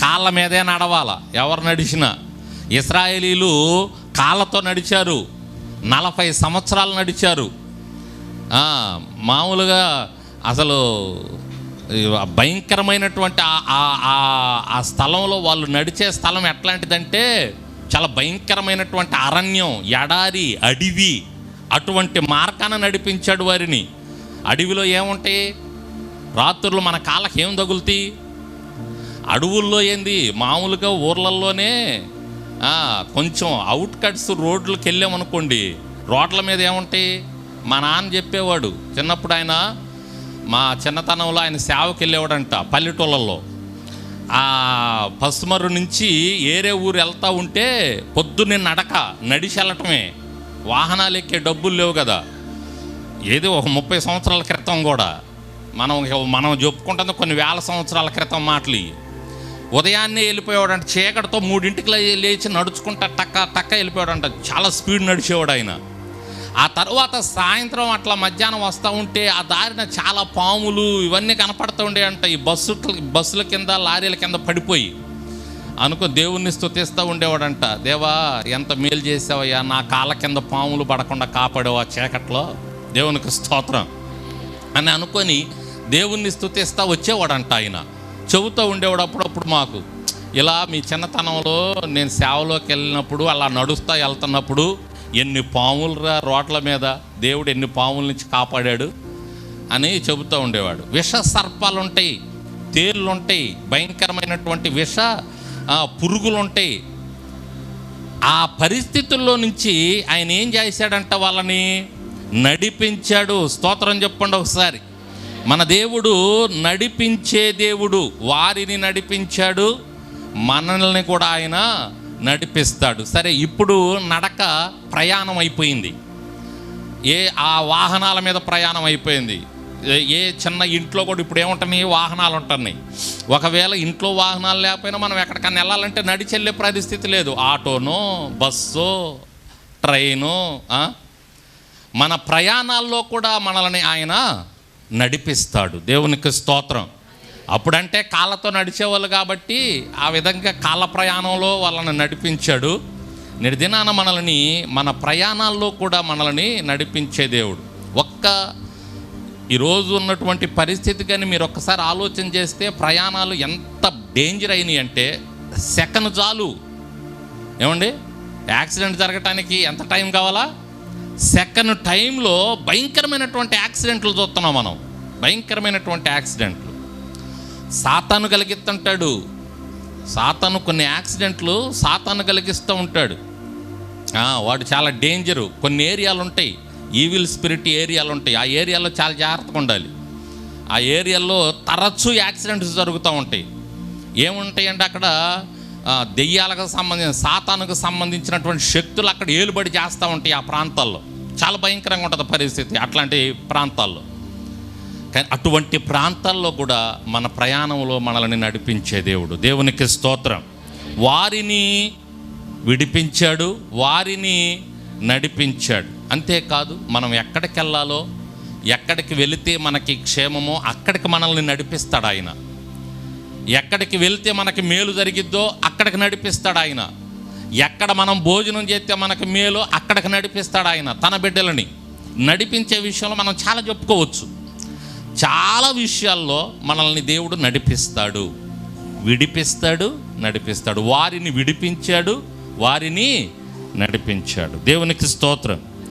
కాళ్ళ మీదే నడవాల. ఎవరు నడిచినా. ఇస్రాయేలీలు కాళ్ళతో నడిచారు. నలభై సంవత్సరాలు నడిచారు. మామూలుగా అసలు భయంకరమైనటువంటి ఆ- ఆ స్థలంలో వాళ్ళు నడిచే స్థలం ఎట్లాంటిదంటే చాలా భయంకరమైనటువంటి అరణ్యం ఎడారి అడవి అటువంటి మార్గాన నడిపించాడు వారిని. అడవిలో ఏముంటాయి? రాత్రులు మన కాళ్ళకి ఏం తగులుతాయి? అడవుల్లో ఏంది? మామూలుగా ఊర్లల్లోనే కొంచెం అవుట్ కట్స్ రోడ్లకు వెళ్ళామనుకోండి రోడ్ల మీద ఏముంటాయి? మా నాన్న చెప్పేవాడు చిన్నప్పుడు ఆయన మా చిన్నతనంలో ఆయన సేవకి వెళ్ళేవాడంట పల్లెటూళ్ళల్లో. ఆ పసుమరు నుంచి ఏరే ఊరు వెళ్తూ ఉంటే పొద్దున్నే నడక నడిచి వెళ్ళటమే. వాహనాలు ఎక్కే డబ్బులు లేవు కదా. ఏది ఒక ముప్పై సంవత్సరాల క్రితం కూడా. మనం మనం చెప్పుకుంటుంది కొన్ని వేల సంవత్సరాల క్రితం మాటలు ఇవి. ఉదయాన్నే వెళ్ళిపోయాడంట చీకటితో మూడింటికి లేచి నడుచుకుంటా టక్క టక్క వెళ్ళిపోయాడంట చాలా స్పీడ్ నడిచేవాడు ఆయన. ఆ తర్వాత సాయంత్రం అట్లా మధ్యాహ్నం వస్తూ ఉంటే ఆ దారిన చాలా పాములు ఇవన్నీ కనపడుతూ ఉండేయంట. ఈ బస్సు బస్సుల కింద లారీల కింద పడిపోయి అనుకో దేవుణ్ణి స్థుతిస్తూ ఉండేవాడంట. దేవా ఎంత మేలు చేసావయ్యా నా కాళ్ళ కింద పాములు పడకుండా కాపాడావు ఆ చీకట్లో? దేవునికి స్తోత్రం. అని అనుకొని దేవుణ్ణి స్థుతిస్తూ వచ్చేవాడంట ఆయన. చెబుతూ ఉండేవాడు అప్పుడప్పుడు మాకు. ఇలా మీ చిన్నతనంలో నేను సేవలోకి వెళ్ళినప్పుడు అలా నడుస్తా వెళ్తున్నప్పుడు ఎన్ని పాములు రా రోడ్ల మీద దేవుడు ఎన్ని పాముల నుంచి కాపాడాడు అని చెబుతూ ఉండేవాడు. విష సర్పాలు ఉంటాయి తేళ్ళు ఉంటాయి భయంకరమైనటువంటి విష పురుగులు ఉంటాయి ఆ పరిస్థితుల్లో నుంచి ఆయన ఏం చేశాడంట వాళ్ళని? నడిపించాడు. స్తోత్రం చెప్పండి ఒకసారి. మన దేవుడు నడిపించే దేవుడు వారిని నడిపించాడు మనల్ని కూడా ఆయన నడిపిస్తాడు. సరే ఇప్పుడు నడక ప్రయాణం అయిపోయింది. ఏ ఆ వాహనాల మీద ప్రయాణం అయిపోయింది. ఏ- చిన్న ఇంట్లో కూడా ఇప్పుడు ఏముంటున్నాయి? వాహనాలు ఉంటున్నాయి. ఒకవేళ ఇంట్లో వాహనాలు లేకపోయినా మనం ఎక్కడికన్నా వెళ్ళాలంటే నడిచి వెళ్ళే పరిస్థితి లేదు. ఆటోనో బస్సో ట్రైను మన ప్రయాణాల్లో కూడా మనల్ని ఆయన నడిపిస్తాడు. దేవునికి స్తోత్రం. అప్పుడంటే కాళ్ళతో నడిచేవాళ్ళు కాబట్టి ఆ విధంగా కాళ్ళ ప్రయాణంలో వాళ్ళని నడిపించాడు. నిర్దినాన మనల్ని మన ప్రయాణాల్లో కూడా మనల్ని నడిపించే దేవుడు. ఒక్క ఈరోజు ఉన్నటువంటి పరిస్థితి కానీ మీరు ఒక్కసారి ఆలోచన చేస్తే ప్రయాణాలు ఎంత డేంజర్ అయినాయి అంటే సెకండ్ చాలు. ఏమండి? యాక్సిడెంట్ జరగటానికి ఎంత టైం కావాలా? సెకండ్ టైంలో భయంకరమైనటువంటి యాక్సిడెంట్లు చూస్తున్నాం మనం. భయంకరమైనటువంటి యాక్సిడెంట్లు. సాతాను కలిగిస్తుంటాడు. సాతాను కొన్ని యాక్సిడెంట్లు సాతాను కలిగిస్తూ ఉంటాడు. వాడు చాలా డేంజరు. కొన్ని ఏరియాలు ఉంటాయి. ఈవిల్ స్పిరిట్ ఏరియాలు ఉంటాయి. ఆ ఏరియాలో చాలా జాగ్రత్తగా ఉండాలి. ఆ ఏరియాలో తరచూ యాక్సిడెంట్స్ జరుగుతూ ఉంటాయి. ఏముంటాయండి అక్కడ? దెయ్యాలకు సంబంధించిన సాతానుకు సంబంధించినటువంటి శక్తులు అక్కడ ఏలుబడి చేస్తూ ఉంటాయి ఆ ప్రాంతాల్లో. చాలా భయంకరంగా ఉంటుంది పరిస్థితి అట్లాంటి ప్రాంతాల్లో. కానీ అటువంటి ప్రాంతాల్లో కూడా మన ప్రయాణంలో మనల్ని నడిపించే దేవుడు. దేవునికి స్తోత్రం. వారిని విడిపించాడు వారిని నడిపించాడు. అంతేకాదు మనం ఎక్కడికి వెళ్ళాలో ఎక్కడికి వెళితే మనకి క్షేమమో అక్కడికి మనల్ని నడిపిస్తాడు ఆయన. ఎక్కడికి వెళ్తే మనకి మేలు జరిగిద్దో అక్కడికి నడిపిస్తాడు ఆయన. ఎక్కడ మనం భోజనం చేస్తే మనకి మేలు అక్కడికి నడిపిస్తాడు ఆయన తన బిడ్డలని. నడిపించే విషయంలో మనం చాలా చెప్పుకోవచ్చు. చాలా విషయాల్లో మనల్ని దేవుడు నడిపిస్తాడు. విడిపిస్తాడు నడిపిస్తాడు. వారిని విడిపించాడు వారిని నడిపించాడు. దేవునికి స్తోత్రం.